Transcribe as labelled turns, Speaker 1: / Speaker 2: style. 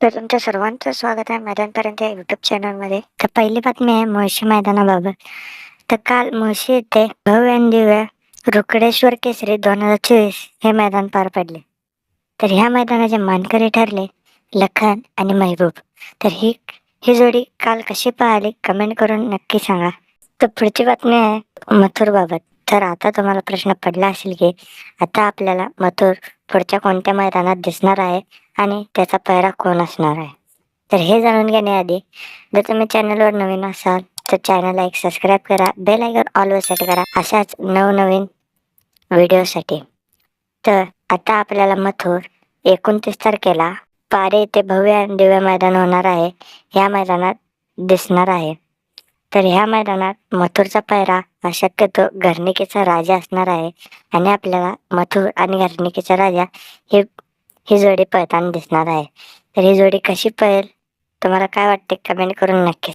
Speaker 1: तर तुमच्या सर्वांचं स्वागत आहे मैदानपर्यंत या युट्यूब चॅनलमध्ये तर पहिली बातमी आहे मुळशी मैदानाबाबत. तर काल मुळशी येथे भव्य आणि दिव्य रुकडेश्वर केसरी दोन हजार चोवीस हे मैदान पार पडले. तर ह्या मैदानाचे मानकरी ठरले लखन आणि महबूब. तर ही ही जोडी काल कशी पाहिली कमेंट करून नक्की सांगा. तर पुढची बातमी आहे मथुरबाबत. तर आता तुम्हाला प्रश्न पडला असेल की आता आपल्याला मथुर पुढच्या कोणत्या मैदानात दिसणार आहे आणि त्याचा पैरा कोण असणार आहे? तर हे जाणून घेण्याआधी जर तुम्ही चॅनलवर नवीन असाल तर चॅनलला एक सबस्क्राईब करा बेल आयकॉन ऑलवर सेट करा अशाच नवनवीन व्हिडिओसाठी. तर आता आपल्याला मथुर एकोणतीस तारखेला पारे येथे भव्य दिव्य मैदान होणार आहे. ह्या मैदानात दिसणार आहे. तर ह्या मैदानात मथुरचा पायरा हा शक्यतो घरणिकेचा राजा असणार आहे. आणि आपल्याला मथुर आणि घरणिकेचा राजा हे ही जोडी पळताना दिसणार आहे. तर ही जोडी कशी पळेल? तुम्हाला काय वाटते? कमेंट करून नक्की